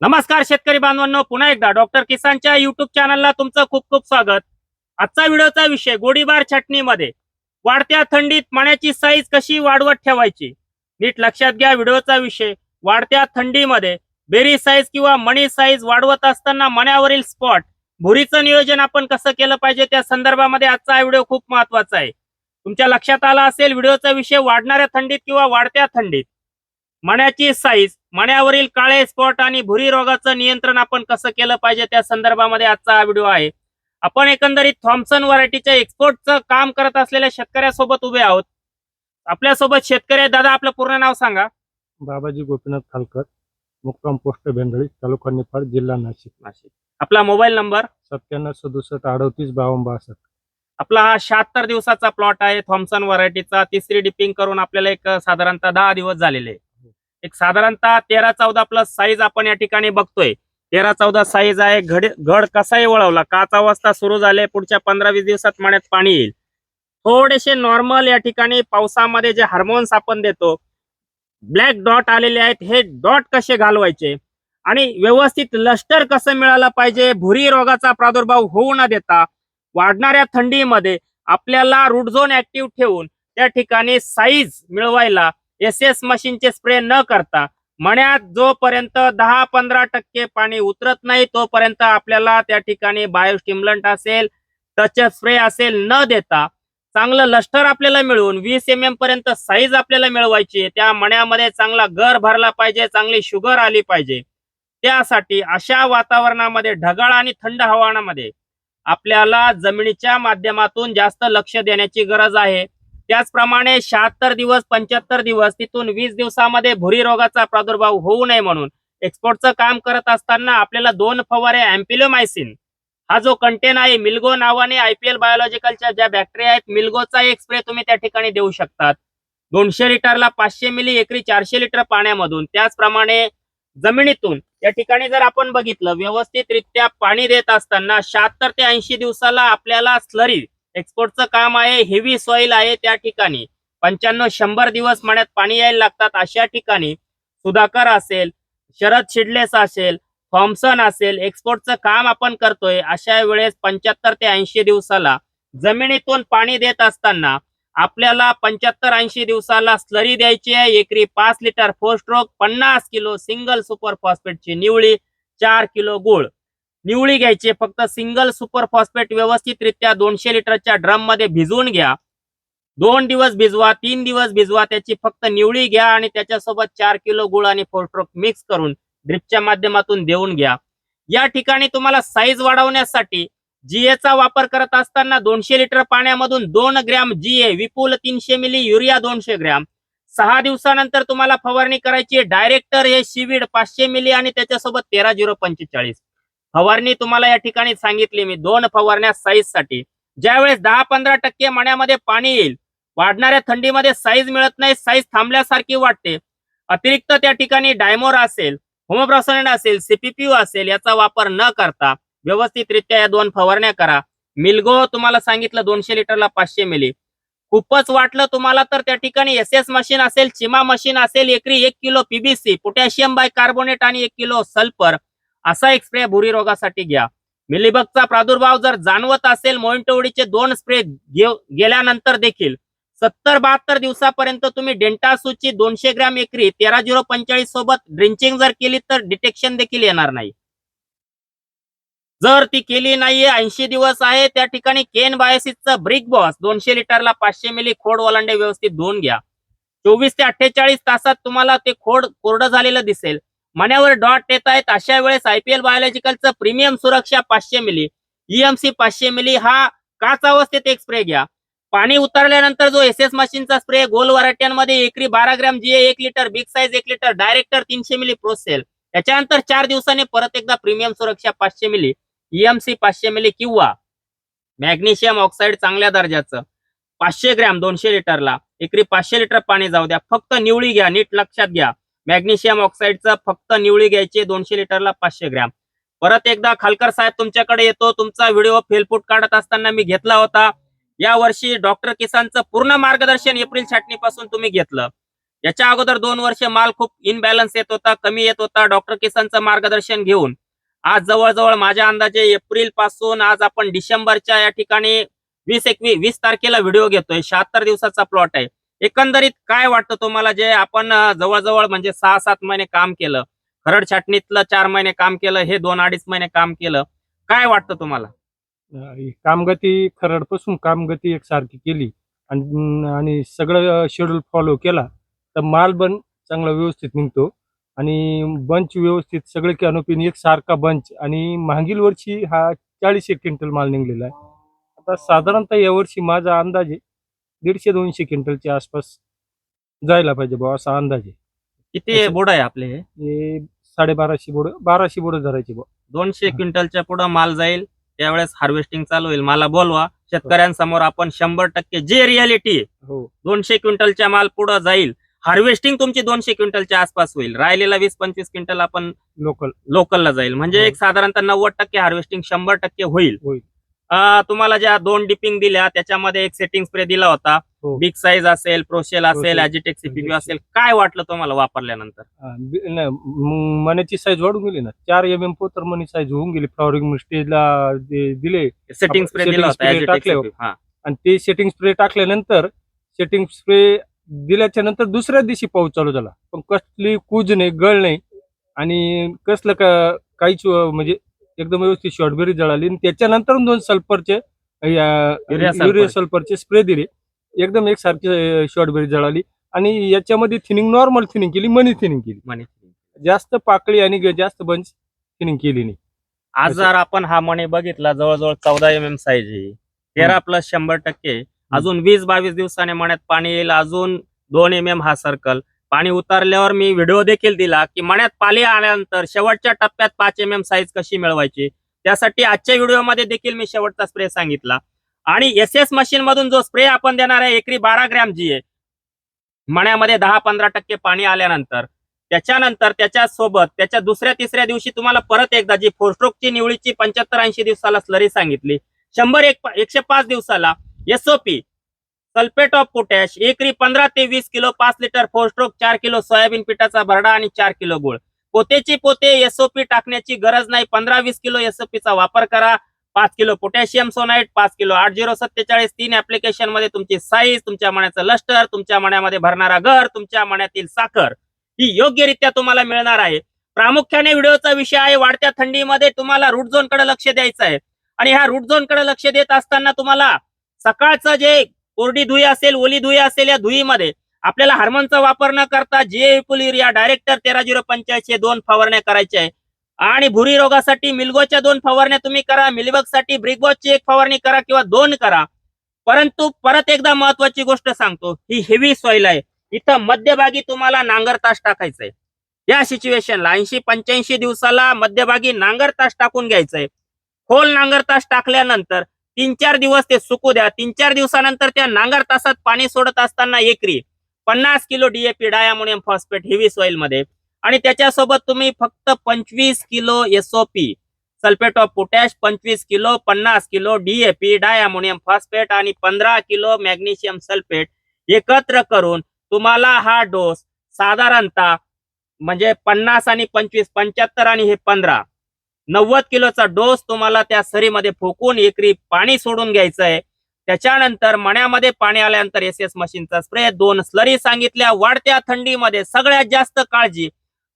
नमस्कार शेतकरी बांधवांनो पुन्हा एकदा डॉक्टर किसानच्या युट्यूब चॅनलला तुमचं खूप खूप स्वागत. आजचा व्हिडिओचा विषय गोडीबार छाटणीमध्ये. वाढत्या थंडीत मण्याची साईज कशी वाढवत ठेवायची? नीट लक्षात घ्या व्हिडिओचा विषय. वाढत्या थंडीमध्ये बेरी साईज किंवा मणी साईज वाढवत असताना मण्यावरील स्पॉट भुरीचं नियोजन आपण कसं केलं पाहिजे त्या संदर्भामध्ये आजचा हा व्हिडिओ खूप महत्त्वाचा आहे. तुमच्या लक्षात आला असेल व्हिडिओचा विषय वाढणाऱ्या थंडीत किंवा वाढत्या थंडीत. मण्याची साईज मण्यावरील काळे स्पॉट आणि भुरी रोगाचं नियंत्रण आपण कसं केलं पाहिजे त्या संदर्भामध्ये आजचा हा व्हिडिओ आहे. आपण एकंदरीत थॉम्सन व्हरायटीच्या एक्सपोर्टचं काम करत असलेल्या शेतकऱ्यासोबत उभे आहोत. आपल्यासोबत शेतकरी. दादा आपलं पूर्ण नाव सांगा. बाबाजी गोपीनाथ खालकर मुक्काम पोस्ट भेंडळी तालुका निफाड जिल्हा नाशिक. नाशिक. आपला मोबाईल नंबर? सत्त्याण्णव सदुसष्ट अडतीस बावन्न बासष्ट. आपला हा शहात्तर दिवसाचा प्लॉट आहे. थॉम्सन व्हरायटीचा तिसरी डिपिंग करून आपल्याला एक साधारणतः दहा दिवस झालेले. आहे. एक साधारणतः तेरा चौदा प्लस साईज आपण या ठिकाणी बघतोय. तेरा चौदा साईज आहे. घड घड कसाही वळवला काच अवस्था सुरू झाले पुढच्या पंधरा वीस दिवसात मण्यात पाणी येईल. थोडेसे नॉर्मल या ठिकाणी पावसामध्ये जे हार्मोन्स आपण देतो ब्लॅक डॉट आलेले आहेत. हे डॉट कसे घालवायचे? आणि व्यवस्थित लष्टर कसं मिळालं पाहिजे? भुरी रोगाचा प्रादुर्भाव होऊ न देता वाढणाऱ्या थंडीमध्ये आपल्याला रूट झोन ऍक्टिव्ह ठेवून त्या ठिकाणी साईज मिळवायला एस एस मशीनचे स्प्रे न करता मण्यात जोपर्यंत दहा पंधरा टक्के पाणी उतरत नाही तोपर्यंत आपल्याला त्या ठिकाणी बायोस्टिम्युलंट असेल टच स्प्रे असेल न देता चांगलं लष्टर आपल्याला मिळवून वीस एम एम पर्यंत साईज आपल्याला मिळवायची त्या मण्यामध्ये चांगला गर भरला पाहिजे चांगली शुगर आली पाहिजे. त्यासाठी अशा वातावरणामध्ये ढगाळ आणि थंड हवामानामध्ये आपल्याला जमिनीच्या माध्यमातून जास्त लक्ष देण्याची गरज आहे. त्याचप्रमाणे शहात्तर दिवस पंच्याहत्तर दिवस तिथून वीस दिवसामध्ये भुरी रोगाचा प्रादुर्भाव होऊ नये म्हणून एक्सपोर्टचं काम करत असताना आपल्याला दोन फवारे अँपिलोमायसिन हा जो कंटेन आहे मिल्गो नावाने आयपीएल बायोलॉजिकलच्या ज्या बॅक्टेरिया आहेत मिल्गोचा एक स्प्रे तुम्ही त्या ठिकाणी देऊ शकतात. दोनशे लिटरला पाचशे मिली एकरी चारशे लिटर पाण्यामधून. त्याचप्रमाणे जमिनीतून या ठिकाणी जर आपण बघितलं व्यवस्थितरित्या पाणी देत असताना शहात्तर ते ऐंशी दिवसाला आपल्याला स्लरी एक्सपोर्टचं काम आहे हेवी सॉइल आहे त्या ठिकाणी. पंच्याण्णव शंभर दिवस मण्यात पाणी यायला लागतात अशा ठिकाणी. सुधाकर असेल शरद शिडलेस असेल थॉम्सन असेल एक्सपोर्टचं काम आपण करतोय अशा वेळेस पंच्याहत्तर ते ऐंशी दिवसाला जमिनीतून पाणी देत असताना आपल्याला पंच्याहत्तर ऐंशी दिवसाला स्लरी द्यायची आहे. एकरी पाच लिटर फोर स्ट्रोक पन्नास किलो सिंगल सुपर फॉस्फेटची निवळी चार किलो गुळ. निवळी घ्यायची. फक्त सिंगल सुपर फॉस्फेट व्यवस्थितरित्या दोनशे लिटरच्या ड्रममध्ये भिजवून घ्या. दोन दिवस भिजवा तीन दिवस भिजवा त्याची फक्त निवळी घ्या आणि त्याच्यासोबत चार किलो गुळ आणि फोर्ट्रोक मिक्स करून ड्रिपच्या माध्यमातून देऊन घ्या. या ठिकाणी तुम्हाला साईज वाढवण्यासाठी जीएचा वापर करत असताना दोनशे लिटर पाण्यामधून दोन ग्रॅम जीए विपुल तीनशे मिली युरिया दोनशे ग्रॅम. सहा दिवसानंतर तुम्हाला फवारणी करायची डायरेक्टर हे शिविड पाचशे मिली आणि त्याच्यासोबत तेरा झिरो पंचेचाळीस. फवारणी तुम्हाला या ठिकाणी सांगितली मी. दोन फवारण्या साईजसाठी. ज्यावेळेस दहा पंधरा टक्के मण्यामध्ये पाणी येईल वाढणाऱ्या थंडीमध्ये साईज मिळत नाही साईज थांबल्यासारखी वाटते. अतिरिक्त त्या ठिकाणी डायमोर असेल होमोप्रॉसोनेट असेल सीपीपीयू असेल याचा वापर न करता व्यवस्थितरित्या या दोन फवारण्या करा. मिल्गो तुम्हाला सांगितलं दोनशे लिटरला पाचशे मिली. खूपच वाटलं तुम्हाला तर त्या ठिकाणी एस एस मशीन असेल चिमा मशीन असेल एकरी एक kilo PBC potassium bicarbonate आणि एक किलो सल्फर असा एक स्प्रे भुरी रोगासाठी घ्या. मिलीबगचा प्रादुर्भाव जर जाणवत असेल मोइंटवडीचे दोन स्प्रे गेल्यानंतर देखील सत्तर बहात्तर दिवसापर्यंत तुम्ही डेंटासूची दोनशे ग्रॅम एकरी तेरा झिरो पंचेचाळीस सोबत ड्रिंचिंग जर केली तर डिटेक्शन देखील येणार नाही. जर ती केली नाहीये ऐंशी दिवस आहे त्या ठिकाणी केन बायोसिसचं ब्रिक बॉस दोनशे लिटरला पाचशे मिली खोड ओलांडे व्यवस्थित धुवून घ्या. चोवीस ते अठ्ठेचाळीस तासात तुम्हाला ते खोड कोरडं झालेलं दिसेल. मण्यावर डॉट येत आहेत. अशा वेळेस आयपीएल बायोलॉजिकलचं प्रीमियम सुरक्षा पाचशे मिली ईएमसी पाचशे मिली हा काच अवस्थेत एक स्प्रे घ्या. पाणी उतरल्यानंतर जो एस एस मशीनचा स्प्रे गोल वराट्यांमध्ये एकरी बारा ग्रॅम जी एक लिटर बिग साईज एक लिटर डायरेक्टर तीनशे मिली प्रोसेल त्याच्यानंतर चार दिवसांनी परत एकदा प्रीमियम सुरक्षा पाचशे मिली ईएमसी पाचशे मिली किंवा मॅग्नेशियम ऑक्साईड चांगल्या दर्जाचं. पाचशे ग्रॅम दोनशे लिटरला. एकरी पाचशे लिटर पाणी जाऊ द्या. फक्त निवळी घ्या नीट लक्षात घ्या. मॅग्नेशियम ऑक्साईडचं फक्त निवळी घ्यायची दोनशे लिटरला पाचशे ग्रॅम. परत एकदा खालकर साहेब तुमच्याकडे येतो. तुमचा व्हिडिओ फेलफूट काढत असताना मी घेतला होता. या वर्षी डॉक्टर किसानचं पूर्ण मार्गदर्शन एप्रिल छाटणीपासून तुम्ही घेतलं. याच्या अगोदर दोन वर्ष माल खूप इनबॅलन्स येत होता कमी येत होता. डॉक्टर किसानचं मार्गदर्शन घेऊन आज जवळजवळ माझ्या अंदाजे एप्रिलपासून आज आपण डिसेंबरच्या या ठिकाणी वीस एकवीस वीस तारखेला व्हिडिओ घेतोय. शहात्तर दिवसाचा प्लॉट आहे. एकंदरीत काय वाटतं तुम्हाला जे आपण जवळजवळ म्हणजे सहा सात महिने काम केलं खरड छाटणीतलं चार महिने काम केलं हे दोन अडीच महिने काम केलं काय वाटतं तुम्हाला? कामगती खरडपासून कामगती एकसारखी केली आणि आणि सगळं शेड्यूल फॉलो केला तर माल पण चांगला व्यवस्थित निघतो आणि बंच व्यवस्थित सगळे कॅनोपीन एक सारखा बंच आणि मागील वर्षी हा चाळीस एक क्विंटल माल निघलेला आहे. आता साधारणतः यावर्षी माझा अंदाजे दीडशे दोनशे क्विंटलच्या आसपास जायला पाहिजे बुवा असा अंदाज आहे. किती अच्छा. बोर्ड आहे आपले हे? हे साडेबाराशे बोड बाराशे बोड धरायचे बुवा दोनशे. क्विंटलच्या पुढे माल जाईल त्यावेळेस हार्वेस्टिंग चालू होईल. मला बोलवा शेतकऱ्यांसमोर आपण शंभर टक्के जे रियालिटी हो. दोनशे क्विंटलच्या माल पुढे जाईल. हार्वेस्टिंग तुमची दोनशे क्विंटलच्या आसपास होईल. राहिलेला वीस पंचवीस क्विंटल आपण लोकल लोकलला जाईल. म्हणजे हो. एक साधारणतः नव्वद टक्के हार्वेस्टिंग शंभर टक्के होईल. होईल. तुम्हाला ज्या दोन डिपिंग दिल्या त्याच्यामध्ये एक सेटिंग स्प्रे दिला होता हो. बिग साईज असेल प्रोशेल असेल अजिटेक सीपीबी. असेल काय वाटलं तुम्हाला वापरल्यानंतर हा, बी- नाही, म- मण्याची साईज वाढून गेली ना चार एम एम तर मनी साईज होऊन गेली फ्लॉवरिंग स्टेजला जे दिले सेटिंग स्प्रे setting दिला होता spray. CPB. हा आणि ते सेटिंग स्प्रे टाकल्यानंतर सेटिंग स्प्रे दिल्याच्या नंतर दुसऱ्या दिवशी पाऊस चालू झाला पण कसली कूज नाही गळ नाही आणि कसलं का काहीच अं, म्हणजे एकदम व्यवस्थित शॉर्टबेरी जळाली. आणि त्याच्यानंतर दोन सल्फरचे. युरिया सल्फरचे स्प्रे दिले. एकदम एकसारखे शॉर्टबेरी जळाली. आणि याच्यामध्ये थिनिंग नॉर्मल थिनिंग केली मनी थिनिंग केली. म्हणे जास्त पाकळी आणि जास्त बंच थिनिंग केली नाही. आज जर आपण हा मणी बघितला जवळजवळ चौदा एम एम साईज आहे. तेरा प्लस शंभर टक्के. अजून वीस बावीस दिवसाने मण्यात पाणी येईल अजून दोन एम एम हा सर्कल पाणी उतरल्यावर मी व्हिडिओ देखील दिला की मण्यात पाणी आल्यानंतर शेवटच्या टप्प्यात पाच एम एम साईज कशी मिळवायची? त्यासाठी आजच्या व्हिडिओमध्ये देखील मी शेवटचा स्प्रे सांगितला. आणि एस एस मशीन मधून जो स्प्रे आपण देणार आहे एकरी बारा ग्रॅम जी आहे. मण्यामध्ये दहा पंधरा टक्के पाणी आल्यानंतर. त्याच्यानंतर त्याच्या सोबत त्याच्या दुसऱ्या तिसऱ्या दिवशी तुम्हाला परत एकदा जी फोरस्ट्रोकची निवडीची पंच्याहत्तर ऐंशी दिवसाला स्लरी सांगितली. शंभर एक एकशे पाच दिवसाला एसओपी सल्फेट ऑफ पोटॅश एकरी पंधरा ते वीस किलो पाच लिटर फोरस्ट्रोक चार किलो सोयाबीन पिठाचा भरडा आणि चार किलो गुळ. पोतेची पोते एसओपी टाकण्याची गरज नाही. पंधरा वीस किलो एसओपीचा वापर करा. पाच किलो पोटॅशियम सोनाईट पाच किलो आठ झिरो सत्तेचाळीस तीन ऍप्लिकेशनमध्ये तुमची साईज तुमच्या मण्याचं लष्टर तुमच्या मण्यामध्ये भरणारा घर तुमच्या मण्यातील साखर ही योग्यरित्या तुम्हाला मिळणार आहे. प्रामुख्याने व्हिडिओचा विषय आहे वाढत्या थंडीमध्ये तुम्हाला रूट झोनकडे लक्ष द्यायचं आहे. आणि ह्या रूट झोनकडे लक्ष देत असताना तुम्हाला सकाळचं जे कोरडी धुई असेल ओली धुई असेल या धुईमध्ये. आपल्याला हार्मोनचा वापर न करता जे या डायरेक्टर तेरा झिरो पंच्याऐंशी दोन फवारण्या करायच्या आहे. आणि भुरी रोगासाठी मिलगोच्या दोन फवारण्या तुम्ही करा मिलबगसाठी ब्रिगबॉसची एक फवारणी करा किंवा दोन करा. परंतु परत एकदा महत्वाची गोष्ट सांगतो ही हेवी सॉइल आहे. इथं मध्यभागी तुम्हाला नांगर तास टाकायचंय या सिच्युएशनला ऐंशी पंच्याऐंशी दिवसाला मध्यभागी नांगर तास टाकून घ्यायचंय खोल नांगर तास टाकल्यानंतर तीन चार दिवस ते सुकू द्या. तीन चार दिवसानंतर त्या नांगर तासात पाणी सोडत असताना एकरी पन्नास kilo DAP diammonium phosphate heavy सॉइलमध्ये आणि त्याच्यासोबत तुम्ही फक्त पंचवीस kilo SOP sulphate of potash पंचवीस किलो पन्नास किलो डीएपी डायमोनियम फॉस्फेट आणि पंधरा किलो मॅग्नेशियम सल्फेट एकत्र करून तुम्हाला हा डोस साधारणतः म्हणजे पन्नास आणि पंचवीस पंच्याहत्तर आणि हे पंधरा नव्वद किलोचा डोस तुम्हाला त्या सरीमध्ये फुकून एकरी पाणी सोडून घ्यायचं आहे त्याच्यानंतर मण्यामध्ये पाणी आल्यानंतर एस एस मशीनचा स्प्रे दोन स्लरी सांगितल्या. वाढत्या थंडीमध्ये सगळ्यात जास्त काळजी.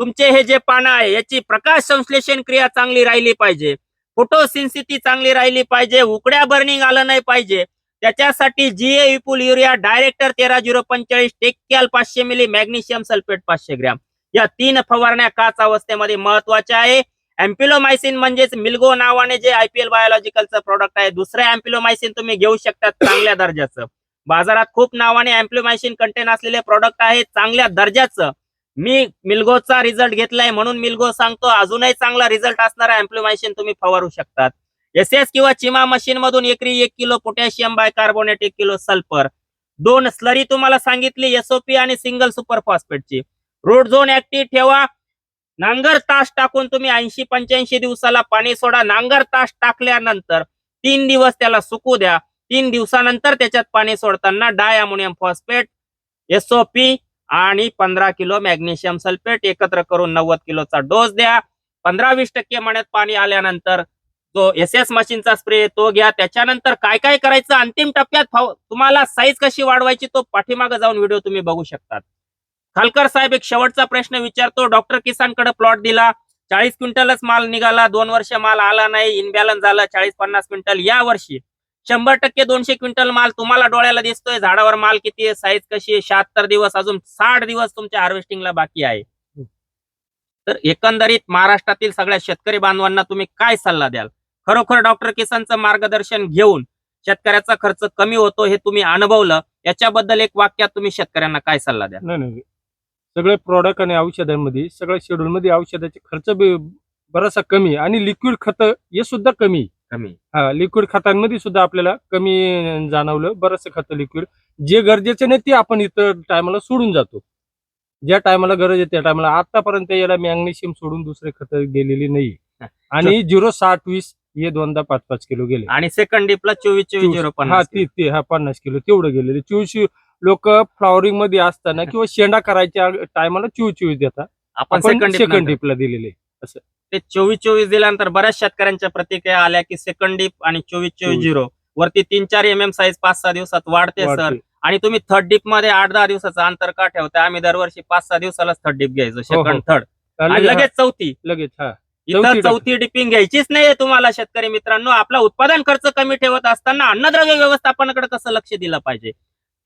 तुमचे हे जे पानं आहे याची प्रकाश संश्लेषण क्रिया चांगली राहिली पाहिजे. फोटोसिन्सिटी चांगली राहिली पाहिजे. उकड्या बर्निंग आलं नाही पाहिजे. त्याच्यासाठी जीए विपुल युरिया डायरेक्टर तेरा झिरो पंचेचाळीस टेक्कॅल पाचशे मिली मॅग्नेशियम सल्फेट पाचशे ग्रॅम. या तीन फवारण्या काच अवस्थेमध्ये महत्त्वाच्या आहे. अँपिलोमायसिन म्हणजेच मिल्गो नावाने जे आयपीएल बायोलॉजिकलचं प्रोडक्ट आहे दुसरं अँपिलोमायसिन तुम्ही घेऊ शकता चांगल्या दर्जाचं. बाजारात खूप नावाने अँप्लोमायसिन कंटेन असलेले प्रॉडक्ट आहे चांगल्या दर्जाचं. मी मिल्गोचा रिझल्ट घेतलाय म्हणून मिल्गो सांगतो अजूनही चांगला रिझल्ट असणारा अँप्लोमायसिन तुम्ही फवारू शकतात. एस एस किंवा चिमा मशीन मधून एकरी एक किलो पोटॅशियम बाय कार्बोनेट एक किलो सल्फर दोन स्लरी तुम्हाला सांगितली एसओपी आणि सिंगल सुपर फॉस्फेटची रोड झोन ऍक्टिव्ह ठेवा नांगर तास टाकून तुम्ही ऐंशी पंच्याऐंशी दिवसाला पाणी सोडा. नांगर तास टाकल्यानंतर तीन दिवस त्याला सुकू द्या. तीन दिवसानंतर त्याच्यात पाणी सोडताना डाय अमोनियम फॉस्फेट एसओपी आणि पंधरा किलो मॅग्नेशियम सल्फेट एकत्र करून नव्वद किलोचा डोस द्या. पंधरा वीस टक्के मण्यात पाणी आल्यानंतर जो एस एस मशीनचा स्प्रे तो घ्या. त्याच्यानंतर काय काय करायचं? अंतिम टप्प्यात तुम्हाला साईज कशी वाढवायची तो पाठीमागे जाऊन व्हिडिओ तुम्ही बघू शकतात. खालकर साहेब एक शेवटचा प्रश्न विचारतो. डॉक्टर किसानकडे प्लॉट दिला. चाळीस क्विंटलच माल निघाला. दोन वर्ष माल आला नाही. इनबॅलन्स झाला चाळीस पन्नास क्विंटल या वर्षी. शंभर टक्के दोनशे क्विंटल माल तुम्हाला डोळ्याला दिसतोय. झाडावर माल किती आहे? साईज कशी आहे? शहात्तर दिवस अजून साठ दिवस तुमच्या हार्वेस्टिंगला बाकी आहे. तर एकंदरीत महाराष्ट्रातील सगळ्या शेतकरी बांधवांना तुम्ही काय सल्ला द्याल? खरोखर डॉक्टर किसानचं मार्गदर्शन घेऊन शेतकऱ्याचा खर्च कमी होतो हे तुम्ही अनुभवलं. याच्याबद्दल एक वाक्यात तुम्ही शेतकऱ्यांना काय सल्ला द्याल? नाही. सगळे प्रॉडक्ट आणि औषधांमध्ये सगळ्या शेड्यूल मध्ये औषधाचे खर्च बराचसा कमी आणि लिक्विड खत हे सुद्धा कमी कमी हा लिक्विड खतांमध्ये सुद्धा आपल्याला कमी जाणवलं बरंचसं खत लिक्विड जे गरजेचे नाही ते आपण इतर टायमाला सोडून जातो. ज्या टायमाला गरज आहे त्या टायमाला आतापर्यंत याला मॅग्नेशियम सोडून दुसरे खत गेलेली नाही. आणि झिरो साठ वीस हे दोनदा पाच पाच किलो गेले. आणि सेकंड डिपला चोवीस चोवीस झिरो हा ते हा पन्नास किलो तेवढं गेलेले. चोवीस लोक फ्लॉवरिंगमध्ये असताना किंवा शेंडा करायच्या टायमाला चोवीस चोवीस देतात. आपण सेकंड सेकंड डिपला दिलेले ते चोवीस चोवीस दिल्यानंतर बऱ्याच शेतकऱ्यांच्या प्रतिक्रिया आल्या की सेकंड डिप आणि चोवीस चोवीस. झिरो वरती तीन चार एम एम साईज पाच सहा दिवसात वाढते सर. आणि तुम्ही थर्ड डिपमध्ये आठ दहा दिवसाचं अंतर का ठेवता? आम्ही दरवर्षी पाच सहा दिवसालाच थर्ड डिप घ्यायचो सेकंड थर्ड आणि लगेच- चौथी हा, लगेच हा. चौथी चौथी डिपिंग घ्यायचीच नाहीये तुम्हाला शेतकरी मित्रांनो. आपला उत्पादन खर्च कमी ठेवत असताना अन्नद्रव्य व्यवस्थापनाकडे कसं लक्ष दिलं पाहिजे?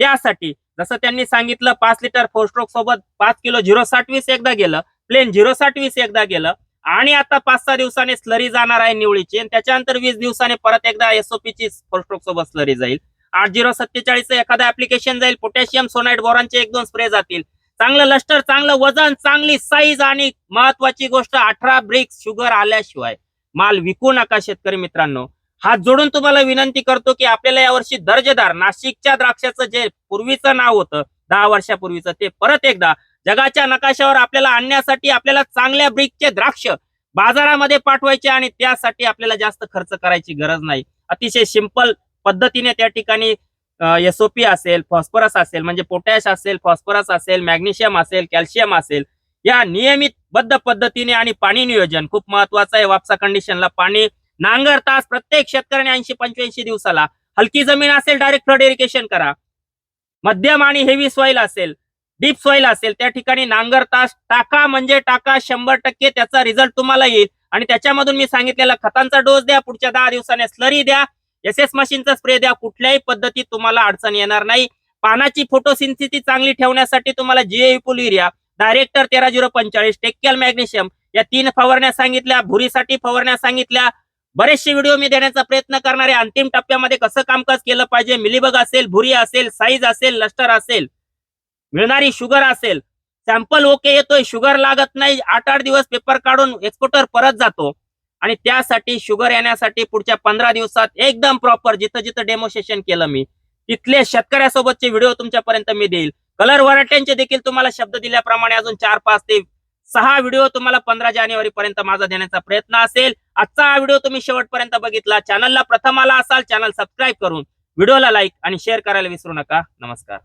त्यासाठी जसं त्यांनी सांगितलं पाच लिटर फोर स्ट्रोक सोबत पाच किलो झिरो साठवीस एकदा गेलं प्लेन झिरो साठवीस एकदा गेलं आणि आता पाच सहा दिवसाने स्लरी जाणार आहे निवळीची आणि त्याच्यानंतर वीस दिवसाने परत एकदा एसओपी ची फोर स्ट्रोक सोबत स्लरी जाईल. आठ झिरो सत्तेचाळीस एखादा ऍप्लिकेशन जाईल पोटॅशियम सोनाईट बोरांचे एक दोन स्प्रे जातील. चांगलं लष्टर चांगलं वजन चांगली साईज आणि महत्वाची गोष्ट अठरा ब्रिक्स शुगर आल्याशिवाय. माल विकू नका शेतकरी मित्रांनो. हात जोडून तुम्हाला विनंती करतो की आपल्याला यावर्षी दर्जेदार नाशिकच्या द्राक्षाचं जे पूर्वीचं नाव होतं दहा वर्षापूर्वीचं ते परत एकदा जगाच्या नकाशावर आपल्याला आणण्यासाठी आपल्याला चांगल्या ब्रिकचे द्राक्ष बाजारामध्ये पाठवायचे आणि त्यासाठी आपल्याला जास्त खर्च करायची गरज नाही. अतिशय सिंपल पद्धतीने त्या ठिकाणी एसओपी असेल फॉस्फरस असेल म्हणजे पोटॅश असेल फॉस्फरस असेल मॅग्नेशियम असेल कॅल्शियम असेल या नियमित बद्ध पद्धतीने आणि पाणी नियोजन खूप महत्वाचं आहे. वापसा कंडिशनला पाणी नांगर तास प्रत्येक शेतकऱ्याने ऐंशी पंच्याऐंशी दिवसाला. हलकी जमीन असेल डायरेक्ट फ्लड इरिगेशन करा. मध्यम आणि हेवी सॉइल असेल डीप सॉइल असेल त्या ठिकाणी नांगर तास टाका म्हणजे टाका शंभर टक्के त्याचा रिझल्ट तुम्हाला येईल. आणि त्याच्यामधून मी सांगितलेला खतांचा डोस द्या पुढच्या दहा दिवसाने स्लरी द्या एस एस मशीनचा स्प्रे द्या कुठल्याही पद्धतीत तुम्हाला अडचण येणार नाही. पानाची फोटोसिंथिती चांगली ठेवण्यासाठी तुम्हाला जीएपुल युरिया डायरेक्टर तेरा झिरो पंचाळीस टेक्कॅल मॅग्नेशियम या तीन फवारण्या सांगितल्या भुरीसाठी फवारण्या सांगितल्या बरेचसे व्हिडिओ मी देण्याचा प्रयत्न करणारे अंतिम टप्प्यामध्ये कसं कामकाज केलं पाहिजे? मिलीबग असेल भुरी असेल साईज असेल लष्टर असेल मिळणारी शुगर असेल. सॅम्पल ओके येतोय शुगर लागत नाही. आठ आठ दिवस पेपर काढून एक्सपोर्टर परत जातो. आणि त्यासाठी शुगर येण्यासाठी पुढच्या पंधरा दिवसात एकदम प्रॉपर जिथं जिथं डेमोन्स्ट्रेशन केलं मी तिथले शेतकऱ्यासोबतचे व्हिडिओ तुमच्यापर्यंत मी देईल. कलर व्हरायट्यांचे देखील तुम्हाला शब्द दिल्याप्रमाणे अजून चार पाच ते सहा व्हिडिओ तुम्हाला पंधरा जानेवारी पर्यंत माझा देण्याचा प्रयत्न असेल. आजचा हा व्हिडिओ तुम्ही शेवटपर्यंत बघितला. चॅनलला प्रथम आला असाल चॅनल सबस्क्राईब करून. व्हिडिओला लाईक आणि शेअर करायला विसरू नका. नमस्कार.